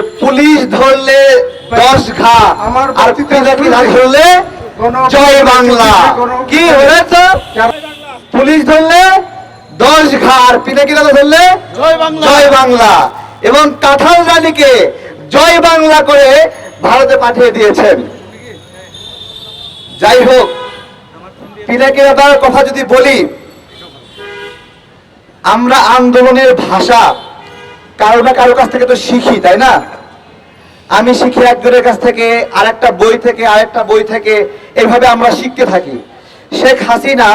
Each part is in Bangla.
পুলিশ ধরলে দশ ঘা আমার ধরলে জয় বাংলা। কি হয়েছে। পুলিশ ধরলে দশ ঘা আর পিনাকি না ধরলে? জয় বাংলা। জয় বাংলা। এবং কাঁঠাল রানীকে জয় বাংলা করে ভারতে পাঠিয়ে দিয়েছেন। যাই হোক পিনাকি দাদার কথা যদি বলি আমরা আন্দোলনের ভাষা কারও না কারও কাছ থেকে তো শিখি, তাই না? আমি শিখি একজনের কাছ থেকে, আরেকটা বই থেকে, আরেকটা বই থেকে এইভাবে আমরা শিখতে থাকি। শেখ হাসিনা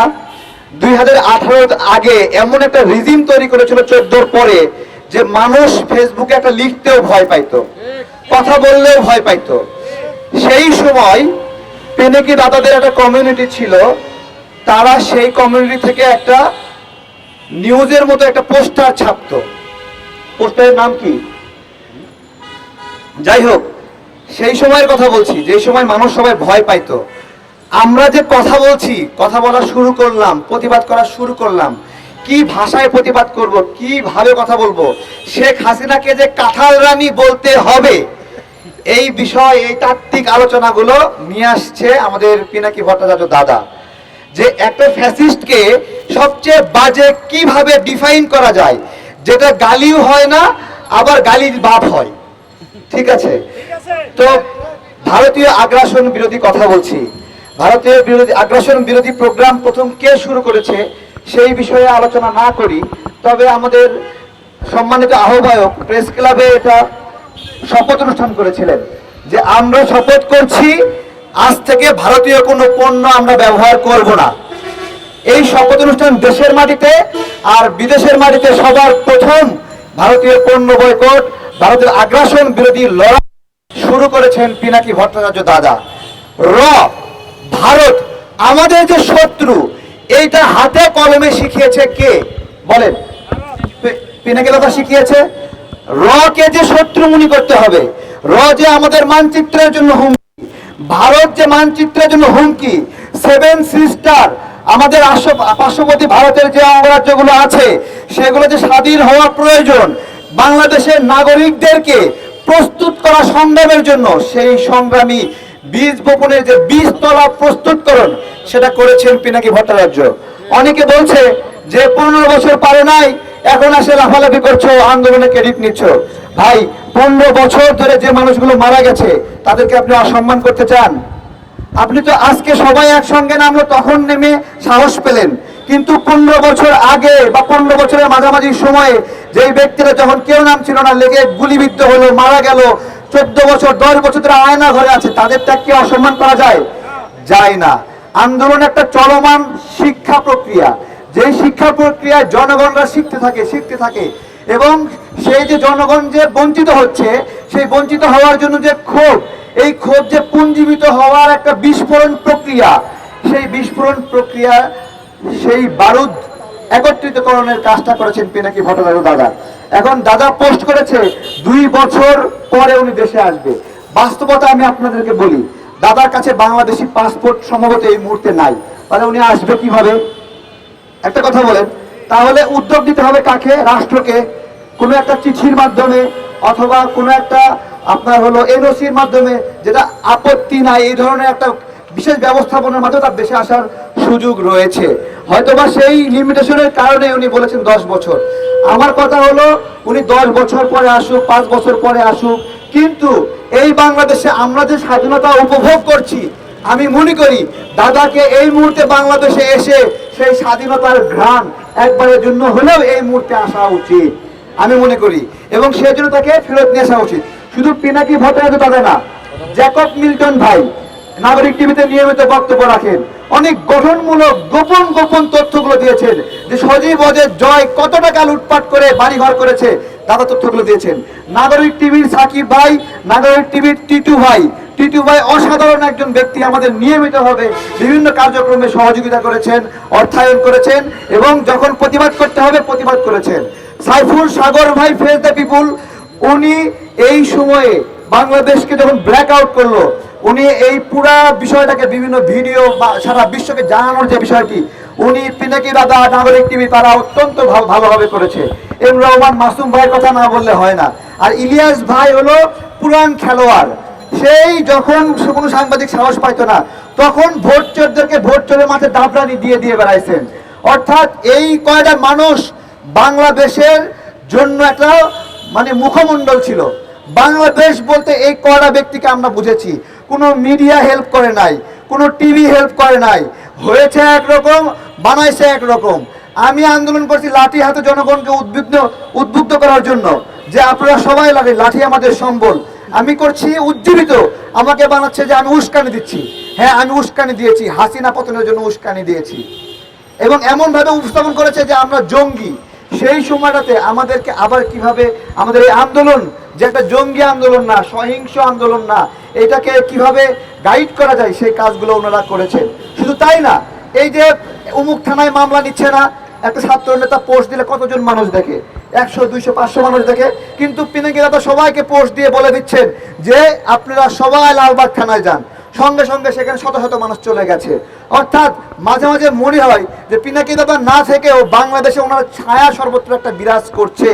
দুই হাজার আঠারো আগে এমন একটা রিজিম তৈরি করেছিল চোদ্দোর পরে, যে মানুষ ফেসবুকে একটা লিখতেও ভয় পাইতো, কথা বললেও ভয় পাইতো। সেই সময় পেনেকি দাদাদের একটা কমিউনিটি ছিল, তারা সেই কমিউনিটি থেকে একটা নিউজের মতো একটা পোস্টার ছাপতো। পোস্টারের নাম কি? যাই হোক সেই সময়ের কথা বলছি, যে সময় মানুষ সবাই ভয় পাইতো। আমরা যে কথা বলছি, কথা বলা শুরু করলাম, প্রতিবাদ করা শুরু করলাম, কি ভাষায় প্রতিবাদ করব, কীভাবে কথা বলব, শেখ হাসিনাকে যে কাঁঠাল রানী বলতে হবে, এই বিষয়, এই তাত্ত্বিক আলোচনাগুলো নিয়ে আসছে আমাদের পিনাকি ভট্টাচার্য দাদা, যে একটা ফ্যাসিস্টকে সবচেয়ে বাজে কীভাবে ডিফাইন করা যায় যেটা গালিও হয় না আবার গালির বাপ হয়। ঠিক আছে? তো ভারতীয় আগ্রাসন বিরোধী কথা বলছি। ভারতীয় বিরোধী আগ্রাসন বিরোধী প্রোগ্রাম প্রথম কে শুরু করেছে সেই বিষয়ে আলোচনা না করি তবে আমাদের সম্মানিত আহ্বায়ক প্রেস ক্লাবে এটা শপথ অনুষ্ঠান করেছিলেন যে আমরা শপথ করছি আজ থেকে ভারতীয় কোনো পণ্য আমরা ব্যবহার করব না। এই শপথ অনুষ্ঠান দেশের মাটিতে আর বিদেশের মাটিতে সবার প্রথম ভারতীয় পণ্য বয়কট, ভারতের আগ্রাসন বিরোধী লড়াই শুরু করেছেন পিনাকি ভট্টাচার্য দাদা। র, ভারত, আমাদের যে শত্রু, এইটা হাতে কলমে শিখিয়েছে কে? বলেন। পিনাকি দাদা শিখিয়েছে। র কে যে শত্রু মনে করতে হবে, র যে আমাদের মানচিত্রের জন্য হুমকি, ভারত যে মানচিত্রের জন্য হুমকি, সেভেন সিস্টার আমাদের পার্শ্ববর্তী ভারতের যে অঙ্গরাজ্যগুলো আছে, সেগুলো যে স্বাধীন হওয়া প্রয়োজন, বাংলাদেশের নাগরিকদেরকে প্রস্তুত করা সংগ্রামের জন্য, সেই সংগ্রামী বীজ বপনের যে বীজ তলা প্রস্তুতকরণ, সেটা করেছেন পিনাকি ভট্টাচার্য। অনেকে বলছে যে পনেরো বছর পারে নাই, এখন আসে লাফালাফি করছ আন্দোলনে ক্রেডিট নিচ্ছ। ভাই, পনেরো বছর ধরে যে মানুষগুলো মারা গেছে, তাদেরকে আপনি অসম্মান করতে চান? আপনি তো আজকে সবাই একসঙ্গে নামলো, তখন নেমে সাহস পেলেন। কিন্তু পনেরো বছর আগে বা পনেরো বছরের মাঝামাঝি সময়ে যেই ব্যক্তিরা যখন কেউ নাম ছিল না, লেগে গুলিবিদ্ধ হলো, মারা গেল, চোদ্দ বছর, দশ বছর ধরে আয়না ঘরে আছে, তাদেরটা কি অসম্মান করা যায়? যায় না। আন্দোলন একটা চলমান শিক্ষা প্রক্রিয়া। যেই শিক্ষা প্রক্রিয়ায় জনগণরা শিখতে থাকে শিখতে থাকে। এবং সেই যে জনগণ যে বঞ্চিত হচ্ছে, সেই বঞ্চিত হওয়ার জন্য যে ক্ষোভ এই ক্ষোভ যে পুঞ্জীবিত হওয়ার একটা বিস্ফোরণ প্রক্রিয়া, সেই বিস্ফোরণ প্রক্রিয়া সেই বারুদ একত্রিতকরণের কাজটা করেছেন পিনাকি ভট্টাচার্য দাদা। এখন দাদা পোস্ট করেছে, দুই বছর পরে উনি দেশে আসবে। বাস্তবতা আমি আপনাদেরকে বলি, দাদার কাছে বাংলাদেশি পাসপোর্ট সম্ভবত এই মুহূর্তে নাই। তাহলে উনি আসবে কীভাবে? একটা কথা বলেন, তাহলে উদ্যোগ দিতে হবে কাকে? রাষ্ট্রকে। কোনো একটা চিঠির মাধ্যমে অথবা কোনো একটা আপনার হলো এনওসির মাধ্যমে যেটা আপত্তি নাই, এই ধরনের একটা বিশেষ ব্যবস্থাপনার মাধ্যমে তার দেশে আসার সুযোগ রয়েছে। হয়তোবা সেই লিমিটেশনের কারণে উনি বলেছেন দশ বছর। আমার কথা হলো, উনি দশ বছর পরে আসুক, পাঁচ বছর পরে আসুক, কিন্তু এই বাংলাদেশে আমরা যে স্বাধীনতা উপভোগ করছি, আমি মনে করি দাদাকে এই মুহূর্তে বাংলাদেশে এসে সেই স্বাধীনতার ঘ্রাণ একবারের জন্য হলেও এই মুহূর্তে আসা উচিত, আমি মনে করি। এবং সেই জন্য তাকে ফেরত নিয়ে আসা উচিত। শুধু পিনাকি ভট্টাচার্য দাদা না, জ্যাকব মিল্টন ভাই, নাগরিক টিভিতে নিয়মিত বক্তব্য রাখেন। অনেক গঠনমূলক, গোপন গোপন তথ্যগুলো দিয়েছেন যে সজীব অজের জয় কত টাকা লুটপাট করে বাড়িঘর করেছে, দাদা তথ্যগুলো দিয়েছেন। নাগরিক টিভির সাকিব ভাই, নাগরিক টিভির টিটু ভাই। টিটু ভাই অসাধারণ একজন ব্যক্তি, আমাদের নিয়মিতভাবে বিভিন্ন কার্যক্রমে সহযোগিতা করেছেন, অর্থায়ন করেছেন এবং যখন প্রতিবাদ করতে হবে, প্রতিবাদ করেছেন। সাইফুল সাগর ভাই ফেস দ্য পিপুল উনি এই সময়ে বাংলাদেশকে যখন ব্ল্যাক আউট করল, উনি এই পুরা বিষয়টাকে বিভিন্ন ভিডিও বা সারা বিশ্বকে জানানোর যে বিষয়টি, উনি পিনাকি দাদা, নাগরিক টিভি, তারা অত্যন্ত ভালোভাবে করেছে। এম রহমান মাসুম ভাইয়ের কথা না বললে হয় না। আর ইলিয়াস ভাই হলো পুরান খেলোয়াড়। সেই যখন কোনো সাংবাদিক সাহস পাইতো না, তখন ভোট চোরদেরকে ভোট চোরের মাঠে দাবরানি দিয়ে দিয়ে বেড়াইছেন। অর্থাৎ এই কয়টা মানুষ বাংলাদেশের জন্য একটা মানে মুখমণ্ডল ছিল। বাংলাদেশ বলতে এই কয়টা ব্যক্তিকে আমরা বুঝেছি। কোনো মিডিয়া হেল্প করে নাই, কোনো টিভি হেল্প করে নাই। হয়েছে একরকম, বানাইছে একরকম। আমি আন্দোলন করছি লাঠি হাতে জনগণকে উদ্বিগ্ন, উদ্বুদ্ধ করার জন্য যে আপনারা সবাই লাগে লাঠি আমাদের সম্বল। আমি করছি উজ্জীবিত। আমাকে বানাচ্ছে যে আমি উস্কানি দিচ্ছি। হ্যাঁ আমি উস্কানি দিয়েছি। হাসিনা পতনের জন্য উস্কানি দিয়েছি। এবং এমনভাবে উপস্থাপন করেছে যে আমরা জঙ্গি। সেই সময়টাতে আমাদেরকে আবার কীভাবে আমাদের এই আন্দোলন, যে একটা জঙ্গি আন্দোলন না, সহিংস আন্দোলন না, এটাকে কীভাবে গাইড করা যায়, সেই কাজগুলো ওনারা করেছেন। শুধু তাই না, এই যে অমুক থানায় মামলা নিচ্ছে না, একটা ছাত্র নেতা পোস্ট দিলে কতজন মানুষ দেখে? একশো, দুইশো, পাঁচশো মানুষ দেখে। কিন্তু পিনাকি দাদা সবাইকে পোস্ট দিয়ে বলে দিচ্ছেন যে, আপনারা সবাই লালবাগ থানায় যান। সঙ্গে সঙ্গে সেখানে শত শত মানুষ চলে গেছে। অর্থাৎ মাঝে মাঝে মনে হয় যে পিনাকি দাদা না থেকেও বাংলাদেশে ওনার ছায়া সর্বত্র একটা বিরাজ করছে।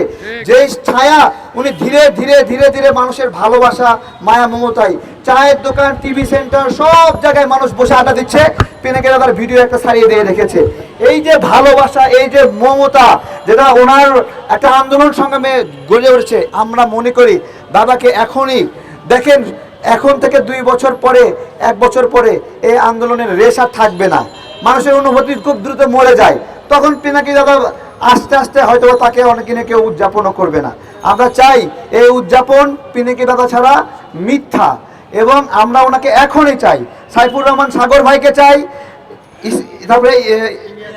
যে ছায়া উনি ধীরে ধীরে ধীরে ধীরে মানুষের ভালোবাসা, মায়া, মমতাই, চায়ের দোকান, টিভি সেন্টার, সব জায়গায় মানুষ বসে আড্ডা দিচ্ছে। পিনাকি দাদার ভিডিও একটা সারিয়ে দিয়ে রেখেছে। এই যে ভালোবাসা, এই যে মমতা, যেটা ওনার একটা আন্দোলন সংগ্রামে গড়ে উঠেছে, আমরা মনে করি, দাদাকে এখনই দেখেন এখন থেকে দুই বছর পরে, এক বছর পরে এই আন্দোলনের রেশ আর থাকবে না। মানুষের অনুভূতি খুব দ্রুত মরে যায়। তখন পিনাকি দাদা আস্তে আস্তে হয়তো তাকে অনেকে কেউ উদযাপনও করবে না। আমরা চাই এই উদযাপন পিনাকি দাদা ছাড়া মিথ্যা। এবং আমরা ওনাকে এখনই চাই। সাইফুর রহমান সাগর ভাইকে চাই তারপরে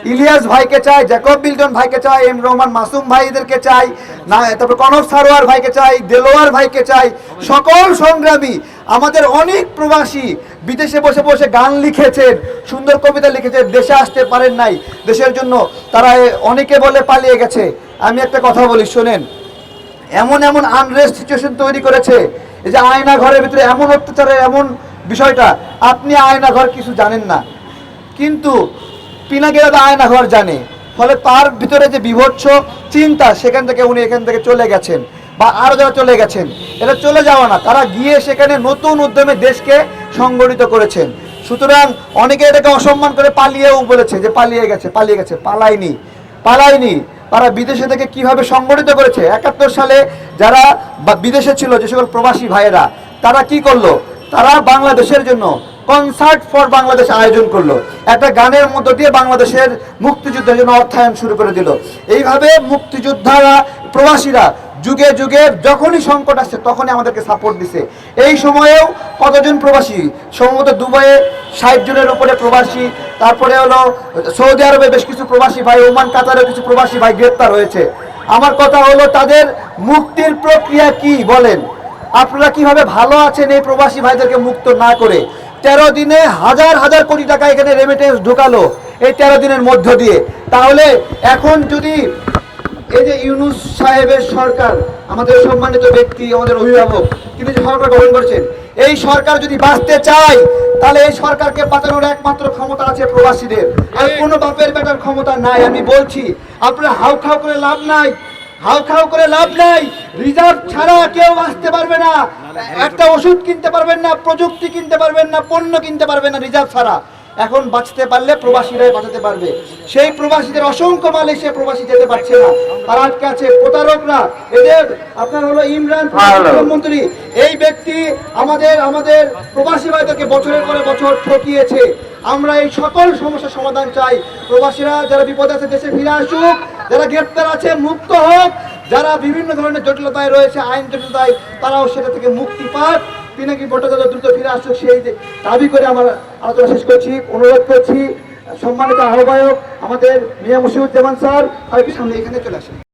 ইলিয়াস ভাইকে চাই, জ্যাকব বিল্টন ভাইকে চাই, এম রহমান মাসুম ভাইদেরকে চাই, না, তারপরে কনক সারোয়ার ভাইকে চাই, দেলোয়ার ভাইকে চাই। সকল সংগ্রামী আমাদের অনেক প্রবাসী বিদেশে বসে বসে গান লিখেছেন, সুন্দর কবিতা লিখেছেন, দেশে আসতে পারেন নাই। দেশের জন্য তারা অনেকে বলে পালিয়ে গেছে। আমি একটা কথা বলি, শোনেন। এমন এমন আনরেস্ট সিচুয়েশন তৈরি করেছে এই যে আয়না ঘরের ভিতরে এমন অত্যাচারের এমন বিষয়টা, আপনি আয়না ঘর কিছু জানেন না। কিন্তু পিনাকি দাদা আয়না ঘর জানে। ফলে তার ভিতরে যে বিভৎস চিন্তা, সেখান থেকে উনি এখান থেকে চলে গেছেন। বা আরও যারা চলে গেছেন এটা চলে যাওয়া না, তারা গিয়ে সেখানে নতুন উদ্যমে দেশকে সংগঠিত করেছেন। সুতরাং অনেকে এটাকে অসম্মান করে পালিয়েও বলেছে যে পালিয়ে গেছে পালিয়ে গেছে, পালায়নি পালায়নি। তারা বিদেশে থেকে কীভাবে সংগঠিত করেছে? একাত্তর সালে যারা বিদেশে ছিল যে সকল প্রবাসী ভাইয়েরা, তারা কি করল? তারা বাংলাদেশের জন্য কনসার্ট ফর বাংলাদেশ আয়োজন করল। একটা গানের মধ্য দিয়ে বাংলাদেশের মুক্তিযুদ্ধের জন্য অর্থায়ন শুরু করে দিল। এইভাবে মুক্তিযোদ্ধারা, প্রবাসীরা যুগে যুগে যখনই সংকট আসছে, তখনই আমাদেরকে সাপোর্ট দিছে। এই সময়েও কতজন প্রবাসী? সম্ভবত দুবাইয়ে ষাট জনের উপরে প্রবাসী, তারপরে হলো সৌদি আরবে বেশ কিছু প্রবাসী ভাই, ওমান, কাতারেও কিছু প্রবাসী ভাই গ্রেপ্তার হয়েছে। আমার কথা হলো, তাদের মুক্তির প্রক্রিয়া কি বলেন? আপনারা কীভাবে ভালো আছেন এই প্রবাসী ভাইদেরকে মুক্ত না করে? তেরো দিনে হাজার হাজার কোটি টাকা এখানে রেমিটেন্স ঢুকালো এই তেরো দিনের মধ্য দিয়ে। তাহলে এখন যদি এই যে ইউনুস সাহেবের সরকার, আমাদের সম্মানিত ব্যক্তি, আমাদের অভিভাবক, তিনি যে সরকার গঠন করছেন, এই সরকার যদি বাঁচতে চায়, তাহলে এই সরকারকে বাঁচানোর একমাত্র ক্ষমতা আছে প্রবাসীদের। আর কোনো বাপের বেটার ক্ষমতা নাই, আমি বলছি, আপনারা হাউ খাও করে লাভ নাই, হাউ খাও করে লাভ নাই, রিজার্ভ ছাড়া কেউ আসতে পারবে না। একটা ওষুধ কিনতে পারবেন না, প্রযুক্তি কিনতে পারবেন না, পণ্য কিনতে পারবেন না, রিজার্ভ ছাড়া। এখন বাঁচতে পারলে প্রবাসীরাই বাঁচাতে পারবে। সেই প্রবাসীদের অসংখ্য মালয়েশিয়া প্রবাসী যেতে পারছে না। তারা আটকে আছে প্রতারকরা। এদের আপনার হলো ইমরান প্রধানমন্ত্রী। এই ব্যক্তি আমাদের আমাদের প্রবাসী ভাইদেরকে বছরের পরে বছর ঠকিয়েছে। আমরা এই সকল সমস্যার সমাধান চাই। প্রবাসীরা যারা বিপদ আছে দেশে ফিরে আসুক যারা গ্রেপ্তার আছে মুক্ত হোক। যারা বিভিন্ন ধরনের জটিলতায় রয়েছে আইন জটিলতায় তারাও সেটা থেকে মুক্তি পাক। পিনাকি ভট্টাচার্য দ্রুত ফিরে আসুক, সেই দাবি করে আমার আলোচনা শেষ করছি, অনুরোধ করছি, সম্মানিত আহ্বায়ক আমাদের মিয়া মুশিউজ্জামান স্যার একটু সামনে এখানে চলে আসেন।